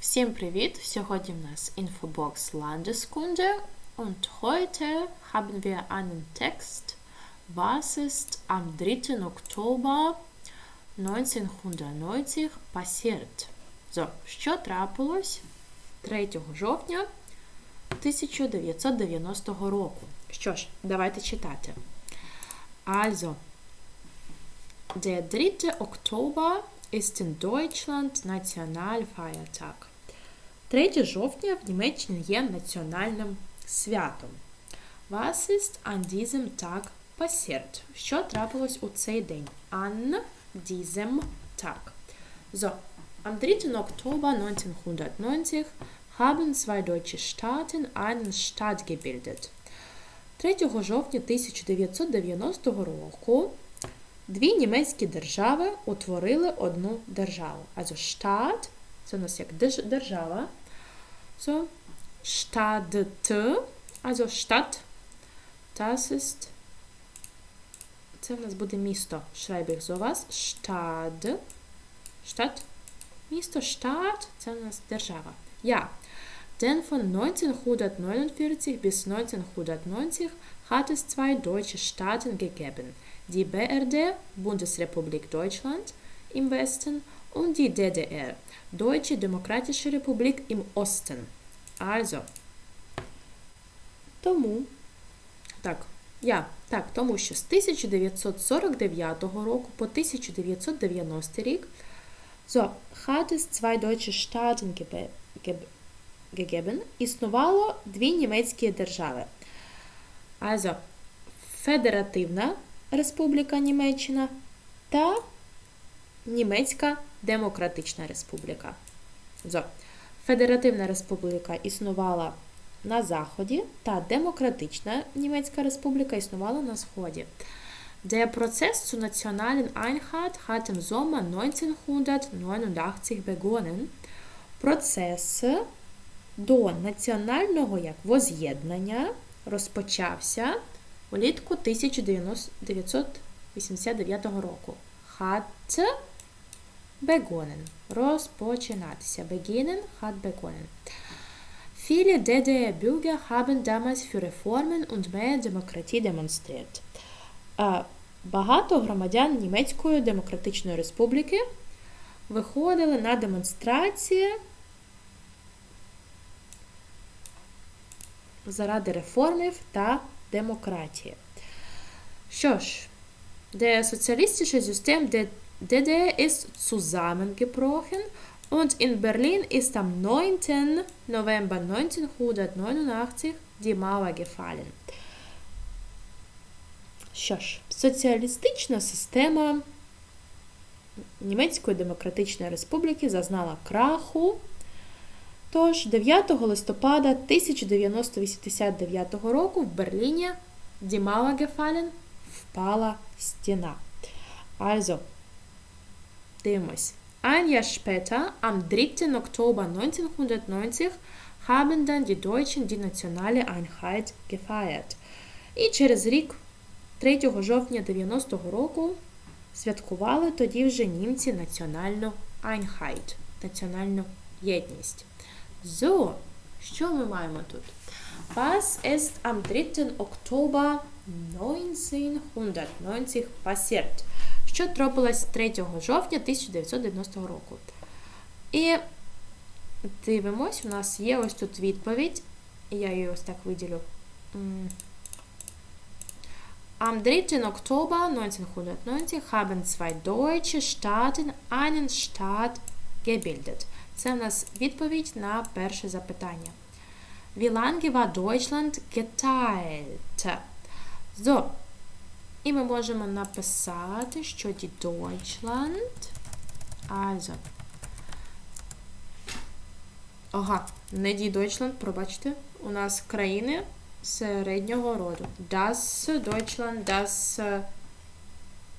Всім привіт! Sogodi у нас Infobox Landeskunde und heute haben wir einen Text. Was ist am 3. Oktober 1990 passiert? So, що трапилось 3 жовтня 1990 року? Що ж, давайте читати. Also, der 3. Oktober ist in Deutschland Nationalfeiertag. 3 жовтня в Німеччині є національним святом. Was ist an diesem Tag passiert? Що трапилось у цей день? An diesem Tag. So, am 3. Oktober 1990 haben zwei deutsche Staaten einen Staat gebildet. 3 жовтня 1990 року Дві німецькі держави утворили одну державу. Also Staat, це у нас як держава. So, Stadt, also Stadt, das ist, це в нас буде місто. Schreibe ich sowas. Stadt, Stadt, місто, Staat, це у нас держава. Ja, denn von 1949 bis 1990 hat es zwei deutsche Staaten gegeben – die BRD, Bundesrepublik Deutschland im Westen und die DDR, Deutsche Demokratische Republik im Osten. Also, тому, так, я, так, тому що з 1949 року по 1990 рік so, hat es zwei deutsche Staaten gegeben, існувало дві німецькі держави. Also, федеративна Республіка Німеччина та Німецька Демократична Республіка. So. Федеративна республіка існувала на Заході, та Демократична Німецька Республіка існувала на Сході. Der Prozess zur nationalen Einheit hat im Sommer 1989 begonnen. Процес до національного як воз'єднання розпочався Улітку 1989 року. Hat. Розпочинатися. Beginnen hat begonnen. Viele DDR-Bürger haben damals für Reformen und mehr Demokratie demonstriert. Багато громадян Німецької Демократичної Республіки виходили на демонстрації заради реформів та Demokratie. Що ж, der sozialistische System der DDR ist zusammengebrochen und in Berlin ist am 9. November 1989 die Mauer gefallen. Що ж, соціалістична система Німецької Демократичної Республіки зазнала краху Тож, 9 листопада 1989 року в Берліні Die Mauer впала стіна. Also, дивимось. Ein Jahr später, am 3. Oktober 1990, haben dann die Deutschen die nationale Einheit gefeiert. І через рік, 3 жовтня 90-го року, святкували тоді вже німці національну Einheit, національну єдність. So, що ми маємо тут? Was ist am 3. Oktober 1990 passiert? Що трапилось 3 жовтня 1990 року? І дивимось, у нас є ось тут відповідь. Я її ось так виділю. Am 3. Oktober 1990 haben zwei deutsche Staaten einen Staat gebildet. Це у нас відповідь на перше запитання. Wie lange war Deutschland geteilt? So. І ми можемо написати, що die Deutschland. Also. Ага, не die Deutschland, пробачте. У нас країни середнього роду. Das Deutschland, das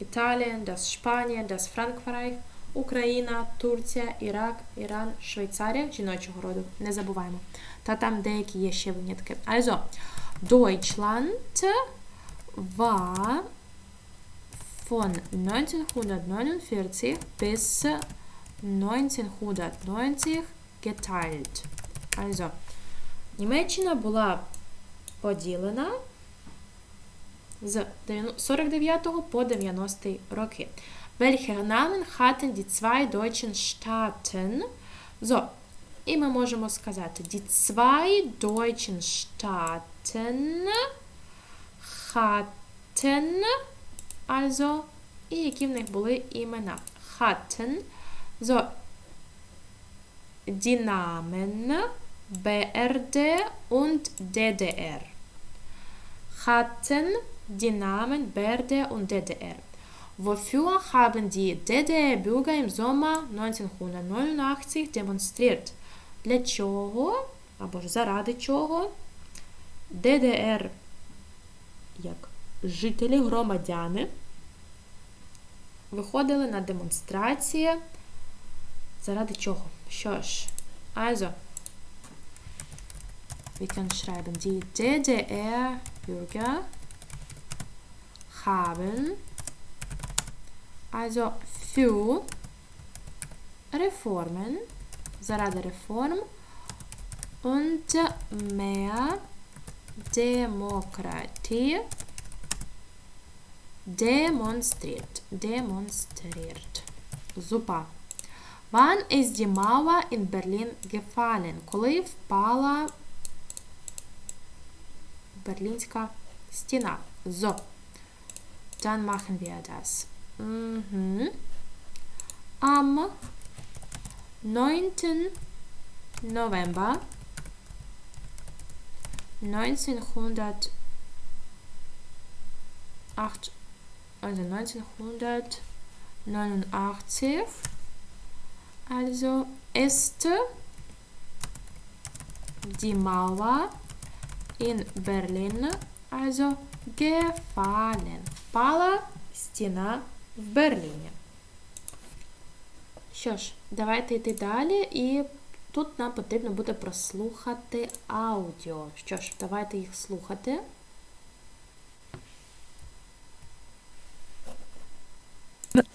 Italien, das Spanien, das Frankreich. Україна, Турція, Ірак, Іран, Швейцарія жіночого роду. Не забуваємо. Та там деякі є ще винятки. Also, Deutschland war von 1949 bis 1990 geteilt. Also, Німеччина була поділена з 49 по 90 роки. Welche Namen hatten die zwei deutschen Staaten? So, і ми можемо сказати, die zwei deutschen Staaten hatten, also, і які в них були імена. Hatten, so, die Namen BRD und DDR. Hatten die Namen BRD und DDR. Wofür haben die DDR-Bürger im Sommer 1989 demonstriert? Для чого, або ж заради чого ДДР, як жителі, громадяни, виходили на демонстрації. Заради чого? Що ж, also, wir können schreiben, die DDR-Bürger haben also für Reformen, заради реформ und mehr Demokratie demonstriert. Demonstriert. Super. Wann ist die Mauer in Berlin gefallen? Коли впала Берлінська стіна? So. Dann machen wir das. Mhm. Am 9. November 1908, also 1989, also ist die Mauer in Berlin also gefallen. Впала стіна в Берліні. Що ж, давайте йти далі, і тут нам потрібно буде прослухати аудіо. Що ж, давайте їх слухати.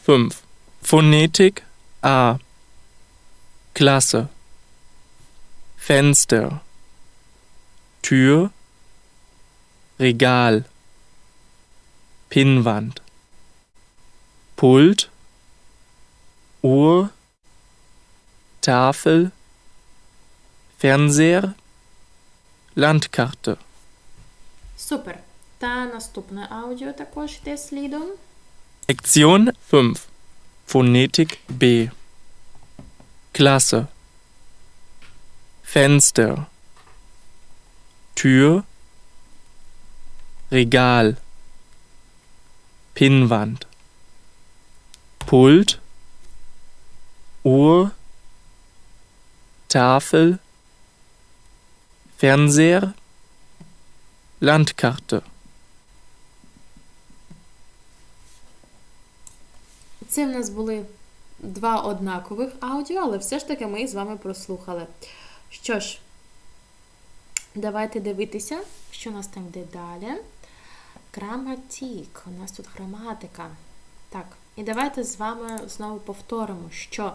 Fünf. Phonetik A. Klasse. Fenster. Tür. Regal. Pinnwand. Pult. Uhr. Tafel. Fernseher. Landkarte. Супер. Та наступне аудіо також йде слідом. Lektion 5. Phonetik B. Klasse. Fenster. Tür. Regal. Pinnwand. Pult. Uhr. Tafel. Fernseher. Landkarte. Це в нас були два однакових аудіо, але все ж таки ми їх з вами прослухали. Що ж, давайте дивитися, що у нас там йде далі. Граматік. У нас тут граматика. Так, і давайте з вами знову повторимо, що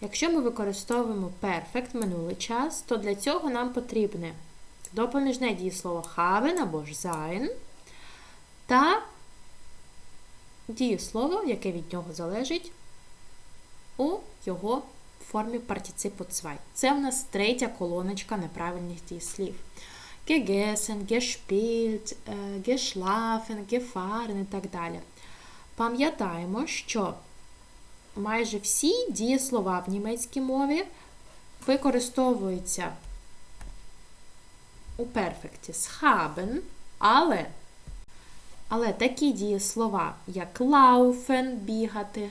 якщо ми використовуємо perfect минулий час, то для цього нам потрібне допоміжне дієслово haben або ж sein та дієслово, яке від нього залежить, у його формі партиципу zwei. Це в нас третя колоночка неправильних дієслів. Gegessen, gespielt, geschlafen, gefahren і так далі. Пам'ятаємо, що майже всі дієслова в німецькій мові використовуються у перфекті з haben, але але такі дієслова, як laufen – бігати,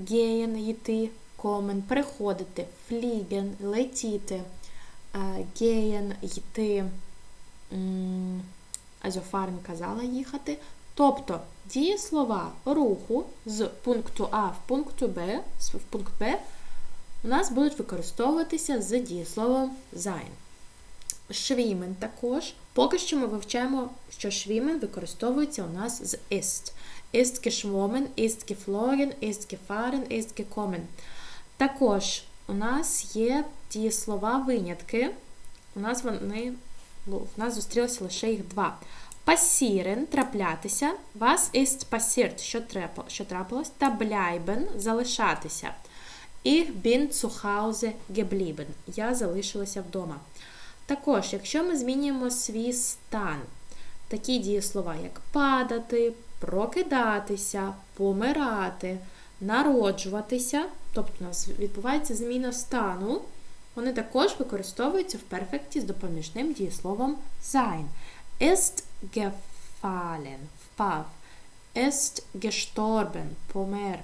gehen – йти, kommen – приходити, fliegen – летіти, gehen – йти, fahren – казала їхати. Тобто дієслова руху з пункту А в пункту Б, в пункт Б у нас будуть використовуватися з дієсловом sein. Schwimmen також. Поки що ми вивчаємо, що schwimmen використовується у нас з ist. Ist geschwommen, ist geflogen, ist gefahren, ist gekommen. Також у нас є дієслова винятки. У нас вони ну, в нас зустрілося лише їх два. Passieren – траплятися. Was ist passiert? Що, що трапилось? Та bleiben – залишатися. Ich bin zu Hause geblieben. Я залишилася вдома. Також, якщо ми змінюємо свій стан, такі дієслова, як падати, прокидатися, помирати, народжуватися, тобто у нас відбувається зміна стану, вони також використовуються в перфекті з допоміжним дієсловом sein. Ist gefallen, впав. Ist gestorben, помер.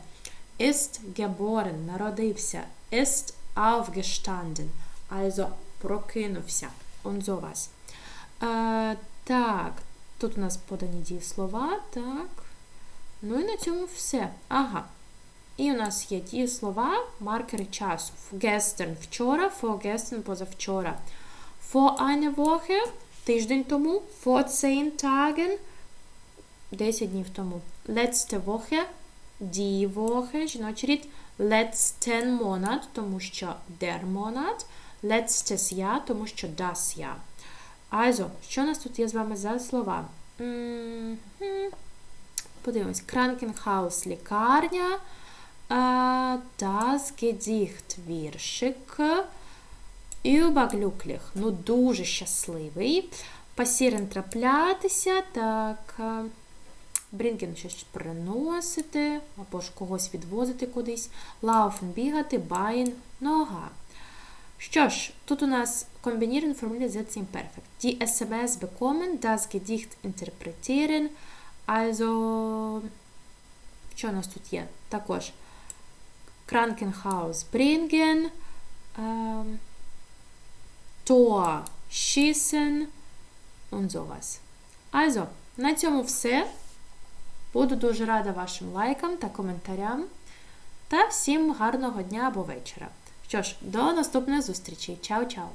Ist geboren, народився. Ist aufgestanden, also прокинувся. Зо вас. Е, так, тут у нас подані дієслова, так. Ну і на цьому все. Ага. І у нас є дієслова, маркери часу. Gestern – вчора, vorgestern – позавчора. Vor eine Woche – тиждень тому. Vor zehn Tagen – 10 днів тому. Letzte Woche – die Woche, жіночий рід. Letzten Monat, тому що der Monat. Letztes Jahr, тому що das Jahr. Also, що у нас тут є з вами за слова? Мгм. Подивимось. Krankenhaus – лікарня. Е, Das Gedicht – віршик. Überglücklich – ну дуже щасливий. Passieren – траплятися. Так. е, Bringen – щось приносити, або ж когось відвозити кудись. Laufen – бігати. Bein – нога. Що ж, тут у нас kombinieren formuliert Sätze im Perfekt. Die SMS bekommen, das Gedicht interpretieren. Also, що у нас тут є? Також Krankenhaus bringen, ähm, Tor schießen und sowas. Also, на цьому все. Буду дуже рада вашим лайкам та коментарям. Та всім гарного дня або вечора. Що ж, до наступної зустрічі. Чао-чао!